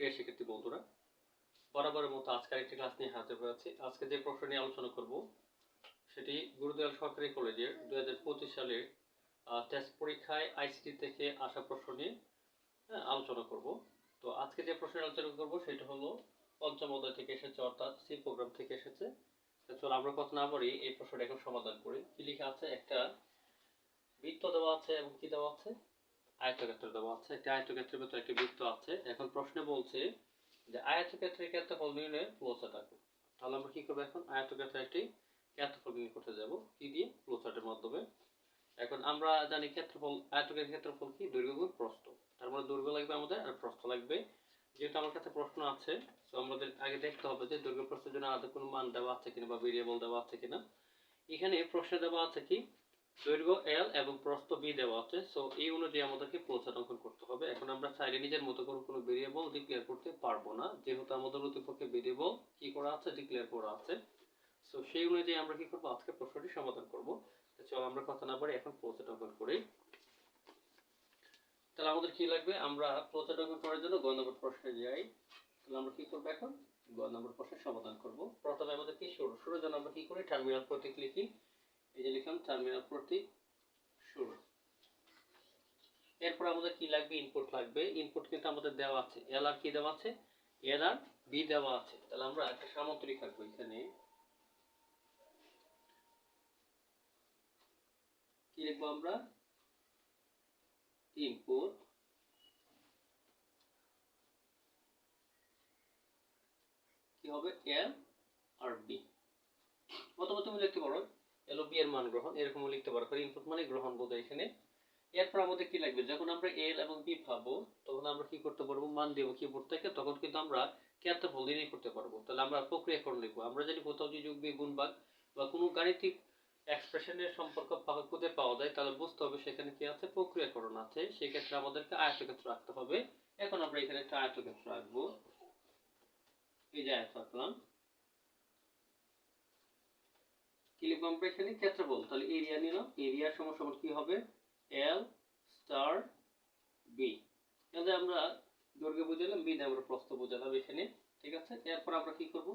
প্রিয় শিক্ষার্থী বন্ধুরা? বরাবরের মতো আজকের একটি ক্লাস নিয়ে হাজির হয়েছি আজকে যে প্রশ্ন নিয়ে আলোচনা করব সেটি গুরুদয়াল সরকারি কলেজের দুই হাজার পঁচিশ সালের টেস্ট পরীক্ষায় আইসিটি থেকে আসা প্রশ্ন নিয়ে হ্যাঁ, আলোচনা করব। তো আজকে যে প্রশ্নের আলোচনা করব সেটা হলো পঞ্চম অধ্যায় থেকে এসেছে অর্থাৎ সি প্রোগ্রাম থেকে এসেছে। চলো আমরা কথা না বলি এই প্রশ্নটা এখন সমাধান করি। কি লেখা আছে? একটা বৃত্ত দেওয়া আছে এবং কি দেওয়া আছে? আয়তক্ষেত্র দেওয়া আছে একটা আয়তক্ষেত্রের ভিতরে একটি বৃত্ত আছে। এখন প্রশ্নে বলছে যে আয়তক্ষেত্রের ক্ষেত্রফল নির্ণয়ে ফ্লোচার্ট আঁকো তাহলে আমরা কি করব এখন? আয়তক্ষেত্রের একটি ক্ষেত্রফল নির্ণয় করতে যাব। কি দিয়ে? ফ্লোচার্টের মাধ্যমে। এখন আমরা জানি ক্ষেত্রফল, আয়তক্ষেত্রের ক্ষেত্রফল কি? দৈর্ঘ্য গুণ প্রস্থ। তার মানে দৈর্ঘ্য লাগবে আমাদের আর প্রস্থ লাগবে। যেহেতু আমার কাছে প্রশ্ন আছে, তো আমাদের আগে দেখতে হবে যে দৈর্ঘ্য প্রস্থের জন্য আলাদা কোনো মান দেওয়া আছে কিনা বা ভেরিয়েবল দেওয়া আছে কিনা। এখানে প্রশ্নে দেওয়া আছে কি? দৈর্ঘ্য এল এবং প্রস্থ বি দেওয়া আছে। সো এই অনুযায়ী আমাদেরকে প্রচার অঙ্কন করতে হবে। এখন আমরা চাইলে নিজের মতো করে কোনো ভেরিয়েবল ডিক্লেয়ার করতে পারব না। যেহেতু আমাদের প্রতিপক্ষে ভেরিয়েবল কি করা আছে ডিক্লেয়ার করা আছে। সো সেই অনুযায়ী আমরা কি করব? আজকে প্রশ্নটি সমাধান করব। চলো আমরা কথা না বলে এখন প্রচার অঙ্কন করি। তাহলে আমাদের কি লাগবে? আমরা প্রচার অঙ্কন করার জন্য গ নম্বর প্রশ্নে যাই। তাহলে আমরা কি করব এখন? গ নম্বর প্রশ্নের সমাধান করব। প্রথমে আমাদের কি শুরু শুরুর জন্য আমরা কি করি? টার্মিনাল প্রতীক লিখি। এই লিখলাম টার্মিনাল প্রতীক শুরু। এরপর আমাদের কি লাগবে? ইনপুট লাগবে। ইনপুট কিন্তু আমাদের দেওয়া আছে। এল আর কি দেওয়া আছে? এল আর বি দেওয়া আছে। তাহলে আমরা একটা সামগ্রিক রাখব এখানে। কি লিখব আমরা? ইনপুট কি হবে? এল আর বি অথবা তুমি লিখতে পারো। এল বি এর মান গ্রহণ, এরকমও লিখতে পারো ইনপুট মানে গ্রহণ বোঝায় এখানে। এরপর আমাদের কি লাগবে? যখন আমরা এল এবং বি পাবো, তখন আমরা কি করতে পারব? মান দেবো কিবোর্ড থেকে, তখন কিন্তু আমরা ক্ষেত্রফল নির্ণয় করতে পারব। তাহলে আমরা প্রক্রিয়াকরণ লিখব। আমরা জানি কোথাও যদি যোগ বিয়োগ গুণ ভাগ বা কোনো গাণিতিক এক্সপ্রেশনের সম্পর্ক খুঁজে পাওয়া যায়, তাহলে বুঝতে হবে সেখানে কি আছে, প্রক্রিয়াকরণ আছে। সেই ক্ষেত্রে আমাদেরকে আয়তক্ষেত্র রাখতে হবে। এখন আমরা এখানে একটা আয়তক্ষেত্র রাখব। এই যে আয়ত রাখলাম। কি লিখব আমরা এখানে ক্ষেত্রফল। তাহলে এরিয়া নিলাম এরিয়া সমান সমান কি হবে? এল স্টার বি তাহলে আমরা দৈর্ঘ্য বুঝালাম বি আমরা প্রস্থ বুঝালাম এখানে। ঠিক আছে? এরপর আমরা কি করব?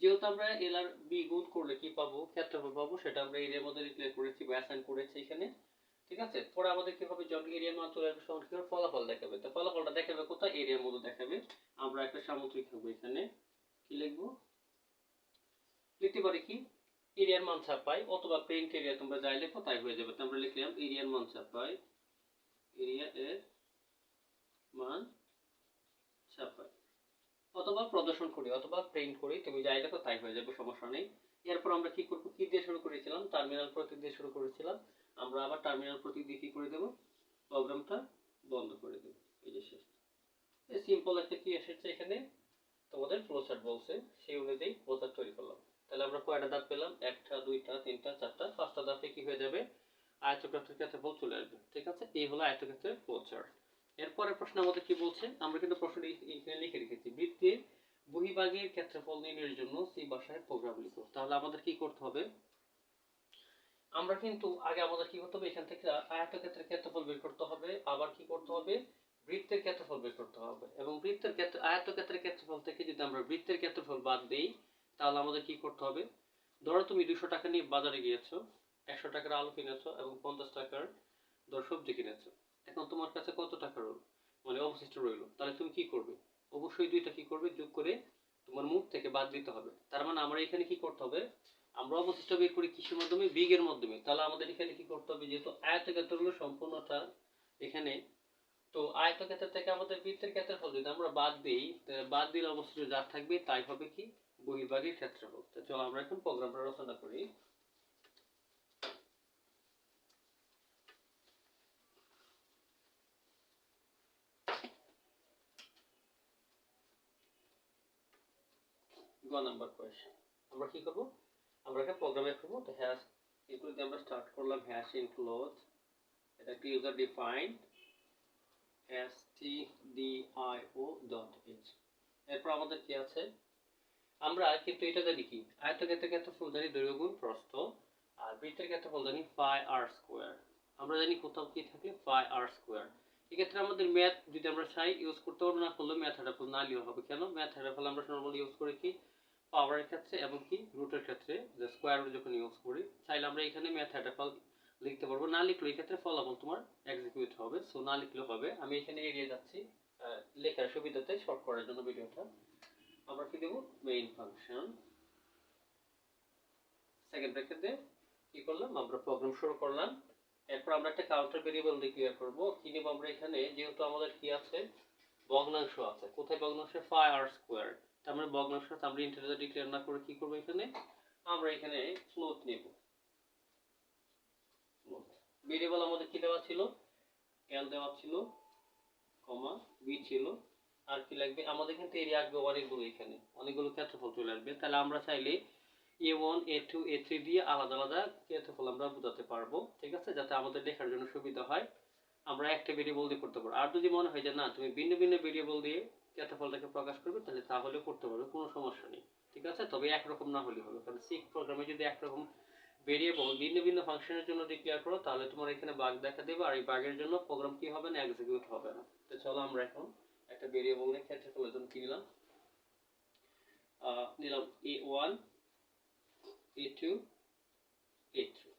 যেহেতু আমরা এল আর বি গুণ করলে কি পাবো? ক্ষেত্রফল পাবো, সেটা আমরা এরিয়ার মধ্যে ডিক্লেয়ার করেছি বা অ্যাসাইন করেছি এখানে। ঠিক আছে? পরে আমাদের কি হবে? যখন এরিয়ার মান চলে আসবে, তখন কি হবে? ফলাফল দেখাবে। তো ফলাফলটা দেখাবে কোথায়? এরিয়ার মধ্যে দেখাবে। আমরা একটা সামুদ্রিক হবে এখানে। কি লিখব? লিখতে পারি কি? এরিয়ার মান ছাপাই অথবা প্রিন্ট এরিয়া তোমরা যাই লেখো তাই হয়ে যাবে আমরা লিখলাম এরিয়ার মান ছাপাই এরিয়া এর মান ছাপাই অথবা প্রদর্শন করি অথবা প্রিন্ট করি তুমি যাই লেখো তাই হয়ে যাবে সমস্যা নেই এরপর আমরা কি করব কি দিয়ে শুরু করেছিলাম টার্মিনাল প্রতীক দিয়ে শুরু করেছিলাম আমরা আবার টার্মিনাল প্রতীক দিয়ে কি করে দেবো প্রোগ্রামটা বন্ধ করে দেবো এই যে শেষ সিম্পল একটা কি এসেছে এখানে তোমাদের ফ্লোচার্ট বলছে সেই অনুযায়ী ফ্লোচার্ট তৈরি করলাম তাহলে আমরা কয়টা ধাপ পেলাম? একটা, দুইটা, তিনটা, চারটা, পাঁচটা ধাপে কি হয়ে যাবে? আয়তক্ষেত্রের ক্ষেত্রফল চলে আসবে, ঠিক আছে? এই হলো আয়তক্ষেত্রের ফ্লোচার্ট এরপরের প্রশ্ন আমাদের কি বলছে? আমরা কিন্তু প্রশ্নটি এখানে লিখে রেখেছি। বৃত্তের বহিভাগের ক্ষেত্রফল নির্ণয়ের জন্য সি ভাষায় প্রোগ্রাম লিখো। তাহলে আমাদের কি করতে হবে? আমরা কিন্তু আগে আমাদের কি করতে হবে? এখান থেকে আয়তক্ষেত্রের ক্ষেত্রফল বের করতে হবে। আবার কি করতে হবে? বৃত্তের ক্ষেত্রফল বের করতে হবে। এবং বৃত্তের ক্ষেত্র, আয়তক্ষেত্রের ক্ষেত্রফল থেকে যদি আমরা বৃত্তের ক্ষেত্রফল বাদ দেই তাহলে আমাদের কি করতে হবে? ধরো তুমি দুশো টাকা নিয়ে বাজারে গিয়েছো, একশো টাকার আলু কিনেছো এবং পঞ্চাশ টাকার ধর সবজি কিনেছো। এখন তোমার কাছে কত টাকা রইল? মানে অবশিষ্ট রইল। তাহলে তুমি কি করবে? অবশ্যই দুইটা কি করবে? যোগ করে তোমার মুখ থেকে বাদ দিতে হবে। তার মানে আমরা এখানে কি করতে হবে? আমরা অবশিষ্ট বের করি কিসের মাধ্যমে, বিগের মাধ্যমে। তাহলে আমাদের এখানে কি করতে হবে? যেহেতু আয়তক্ষেত্র হলো সম্পূর্ণটা এখানে, তো আয়তক্ষেত্র থেকে আমাদের বৃত্তের ক্ষেত্রফল যদি আমরা বাদ দিই বাদ দিলে অবশিষ্ট যা থাকবে তাই হবে কি? বহির্ভাগের ক্ষেত্রফল তো চলো আমরা এখন প্রোগ্রামটা রচনা করি। গ নাম্বার কোয়েশ্চেন আমরা কি করব? আমরা একটা প্রোগ্রামে করব। তো হ্যাশ এগুলোতে আমরা স্টার্ট করলাম হ্যাশ ইনক্লোজ এটা একটা user defined S T D I O dot H এরপর আমাদের কি আছে? আমরা কিন্তু এটা জানি কি? আয়তক্ষেত্রের ক্ষেত্রফল জানি দৈর্ঘ্য গুণ প্রস্থ আর বৃত্তের ক্ষেত্রফল জানি ফাই আর স্কোয়ার আমরা জানি কোথাও কি থাকলে ফাই আর স্কোয়ার এক্ষেত্রে আমাদের ম্যাথ যদি আমরা চাই ইউজ করতে পারব না করলে ম্যাথ হেডাফল না নিলেও হবে। কেন? ম্যাথ হেডাফল আমরা নর্মালি ইউজ করি কি? পাওয়ারের ক্ষেত্রে এবং কি? রুটের ক্ষেত্রে। যে স্কোয়ার রুট যখন ইউজ করি, চাইলে আমরা এখানে ম্যাথ হেডাফল লিখতে পারব। না লিখলে এই ক্ষেত্রে ফলাফল তোমার এক্সিকিউট হবে। সো না লিখলেও হবে। আমি এখানে এড়িয়ে যাচ্ছি লেখার সুবিধাতে শর্ট করার জন্য ভিডিওটা আমরা কি দেবো? মেইন ফাংশন সেকেন্ড ব্র্যাকেট কি করলাম? আমরা প্রোগ্রাম শুরু করলাম। এরপর আমরা একটা কাউন্টার ভেরিয়েবল ডিক্লেয়ার করব। কি নেব আমরা এখানে? যেহেতু আমাদের কি আছে? ভগ্নাংশ আছে। কোথায় ভগ্নাংশ? ফাই আর স্কোয়ার তার মানে ভগ্নাংশ আমরা ইন্টিজার ডিক্লেয়ার না করে কি করব এখানে? আমরা এখানে ফ্লোট নেব। ভেরিয়েবল আমাদের কি দেওয়া ছিল? এল দেওয়া ছিল কমা বি ছিল। আর কি লাগবে? আমাদের কিন্তু এরিয়া আসবে অনেকগুলো এখানে, অনেকগুলো ক্ষেত্রফল চলে আসবে। তাহলে আমরা চাইলে A one A two A three দিয়ে আলাদা আলাদা ক্ষেত্রফল আমরা বোঝাতে পারব, ঠিক আছে? যাতে আমাদের লেখার জন্য সুবিধা হয়। আমরা একটা ভেরিয়েবল দিয়ে করতে পারব। আর যদি মনে হয় যে না, তুমি ভিন্ন ভিন্ন ভেরিয়েবল দিয়ে ক্ষেত্রফলটাকে প্রকাশ করবে, তাহলে তাহলে করতে পারবে কোনো সমস্যা নেই, ঠিক আছে? তবে একরকম না হলে হবে কারণ সিক প্রোগ্রামে যদি একরকম ভেরিয়েবল ভিন্ন ভিন্ন ফাংশনের জন্য ডিক্লেয়ার করো, তাহলে তোমার এখানে বাগ দেখা দেবে, আর এই বাগের জন্য প্রোগ্রাম কি হবে না এক্সিকিউট হবে না। তো চলো আমরা এখন একটা ভেরিয়েবল নিয়ে ক্ষেত্রফলের জন্য কি নিলাম? নিলাম A one A two A three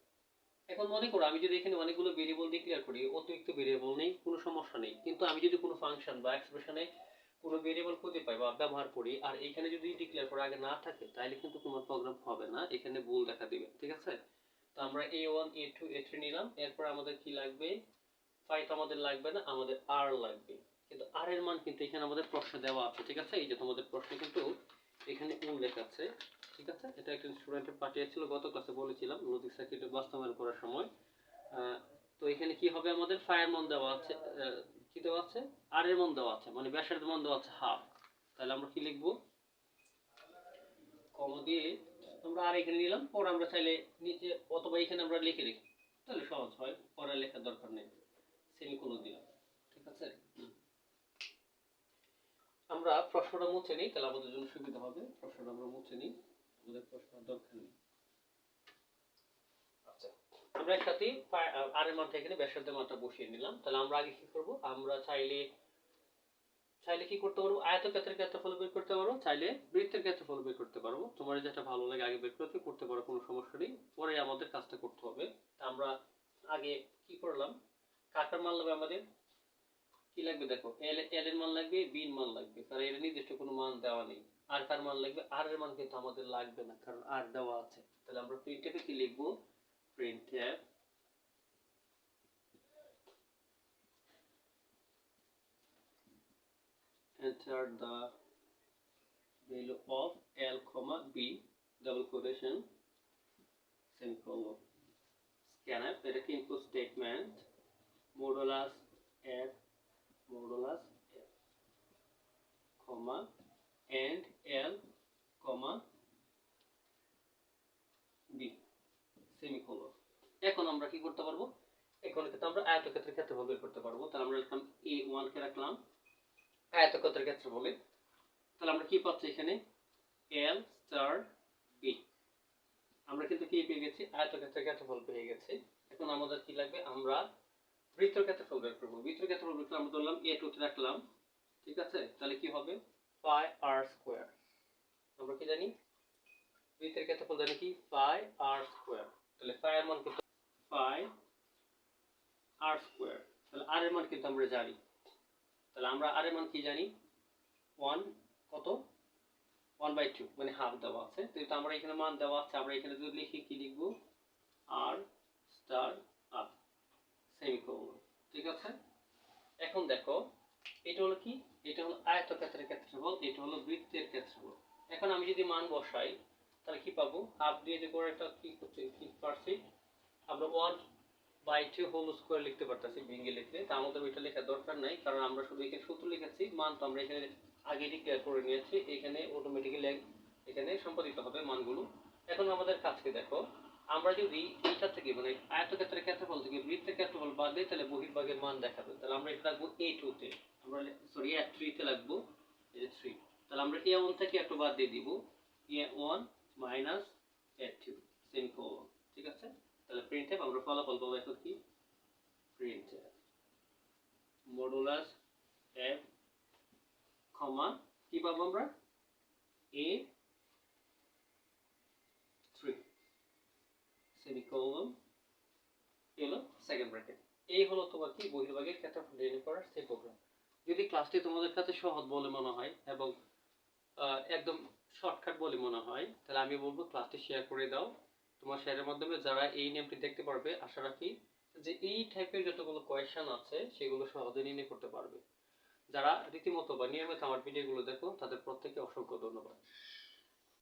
এখন মনে করো, আমি যদি এখানে অনেকগুলো ভেরিয়েবল ডিক্লেয়ার করি, অতিরিক্ত ভেরিয়েবল নেই, কোনো সমস্যা নেই। কিন্তু আমি যদি কোনো ফাংশন বা এক্সপ্রেশনে কোনো ভেরিয়েবল খুঁজে পাই বা ব্যবহার করি, আর এখানে যদি ডিক্লেয়ার করা আগে না থাকে, তাহলে কিন্তু তোমার প্রোগ্রাম হবে না। এখানে ভুল দেখা দিবে, ঠিক আছে? তো আমরা A one A two A three নিলাম। এরপর আমাদের কি লাগবে? ফাইভ আমাদের লাগবে না, আমাদের আর লাগবে। কিন্তু আর এর মান কিন্তু এখানে আমাদের প্রশ্ন দেওয়া আছে, ঠিক আছে? এই যে তোমাদের প্রশ্ন কিন্তু এখানে উল্লেখ আছে, ঠিক আছে? এটা একটা স্টুডেন্টের পাঠিয়েছিল, গত ক্লাসে বলেছিলাম লজিক সার্কিটে বাস্তবায়ন করার সময়। তো এখানে কি হবে আমাদের? ফায়ার মান দেওয়া আছে কি দেওয়া আছে? আর এর মান দেওয়া আছে মানে ব্যাসার্ধ মান দেওয়া আছে হাফ তাহলে আমরা কি লিখব? কম দিয়ে আমরা আর এখানে নিলাম, পরে আমরা চাইলে নিচে অথবা এখানে আমরা লিখে রাখি তাহলে সহজ হয়, পরে লেখার দরকার নেই। সেমিকোলন দিলাম, ঠিক আছে? আমরা প্রশ্নটা মুছে নিই, তাহলে আমাদের জন্য সুবিধা হবে। প্রশ্নটা আমরা মুছে নিই, আমাদের প্রশ্নের দরকার নেই। আচ্ছা আমরা একসাথে আর এর এখানে বসিয়ে নিলাম। তাহলে আমরা আগে কি করব? আমরা চাইলে চাইলে কি করতে পারব? আয়তক্ষেত্রের ক্ষেত্রফল বের করতে পারব চাইলে বৃত্তের ক্ষেত্রফল বের করতে পারব তোমার যেটা ভালো লাগে আগে বের করতে করতে পারো, কোনো সমস্যা নেই। পরে আমাদের কাজটা করতে হবে। আমরা আগে কি করলাম? কাটার মান লাগবে আমাদের? কি লাগবে দেখো? এল এর মান লাগবে বি এর মান লাগবে। কারণ এর নির্দিষ্ট কোনো মান দেওয়া নেই। আর কার মান লাগবে? আর এর মান কিন্তু আমাদের লাগবে না, কারণ আর দেওয়া আছে। তাহলে আমরা প্রিন্টএফে কি লিখব? Printf enter the value of L comma B, double quotation semicolon scanf, এটা কি input statement, modulus f modulus f comma and L comma B semicolon এখন আমরা কি করতে পারব? এখন কিন্তু আমরা আয়তক্ষেত্রের ক্ষেত্রফল বের করতে পারব। তাহলে আমরা লিখলাম এ ওয়ান কে রাখলাম। আয়তক্ষেত্রের ক্ষেত্রে বলে তাহলে আমরা কি পাচ্ছি এখানে? এল স্টার বি আমরা কিন্তু কি পেয়ে গেছি? আয়তক্ষেত্রের ক্ষেত্রফল পেয়ে গেছি। এখন আমাদের কি লাগবে? আমরা বৃত্তের ক্ষেত্রফল বের করব। বৃত্তের ক্ষেত্রফল বের আমরা ধরলাম এ টুতে রাখলাম ঠিক আছে? তাহলে কি হবে? পাই আর স্কোয়ার আমরা কি জানি? বৃত্তের ক্ষেত্রফল জানি কি? পাই আর স্কোয়ার তাহলে পাই এর মান কত পাই আর স্কোয়ার তাহলে আর এর মান কিন্তু আমরা জানি। তাহলে আমরা আর এর মান কি জানি? ওয়ান কত? ওয়ান বাই টু মানে হাফ দেওয়া আছে। তো আমরা এখানে মান দেওয়া আছে। আমরা এখানে যদি লিখি কি লিখব? আর স্টার সেমিকোলন ঠিক আছে? এখন দেখো, এটা হলো কি? এটা হলো আয়তক্ষেত্রের ক্ষেত্রফল, এটা হলো বৃত্তের ক্ষেত্রফল। এখন আমি যদি মান বসাই, তাহলে কি পাবো? হাফ দিয়ে যে করে একটা কি করছে? কি পারছি? আমরা one by two whole square লিখতে পারতেছি ভেঙে লিখলে। তা আমাদের ওইটা লেখার দরকার নাই, কারণ আমরা শুধু এখানে সূত্র লিখেছি, মান তো আমরা এখানে আগে ডিক্লেয়ার করে নিয়েছি। এখানে অটোমেটিক্যালি এখানে সম্পাদিত হবে মানগুলো। এখন আমাদের কাজকে দেখো আমরা যদি এইটা থেকে মানে আয়তক্ষেত্রের ক্ষেত্রফল থেকে, বৃত্তের ক্ষেত্রফল বাদ দিই তাহলে বহির্ভাগের মান দেখাবে। তাহলে আমরা এটা রাখব এ টু তে। আমরা সরি এ থ্রি তে রাখব এই থ্রি তাহলে আমরা এ ওয়ান থেকে একটু বাদ দিয়ে দিব। A one minus A two semicolon ঠিক আছে? তাহলে প্রিন্ট আমরা ফলাফল পাবো এখন কি? প্রিন্ট মডুলাস এফ কমা কি পাবো আমরা? এ থ্রি সেমিকোলন এলো সেকেন্ড ব্র্যাকেট এই হলো তোমার কি? বহির্ভাগের ক্ষেত্রফল নির্ণয় করার সেই প্রোগ্রাম যদি ক্লাসটি তোমাদের কাছে সহজ বলে মনে হয় এবং একদম শর্টকাট বলে মনে হয়, তাহলে আমি বলব ক্লাসটি শেয়ার করে দাও। তোমার শেয়ারের মাধ্যমে যারা এই নিয়মটি দেখতে পারবে, আশা রাখি যে এই টাইপের যতগুলো কোয়েশন আছে, সেগুলো সহজে নির্ণয় করতে পারবে। যারা রীতিমতো বা নিয়মিত আমার ভিডিওগুলো দেখো, তাদের প্রত্যেকে অসংখ্য ধন্যবাদ।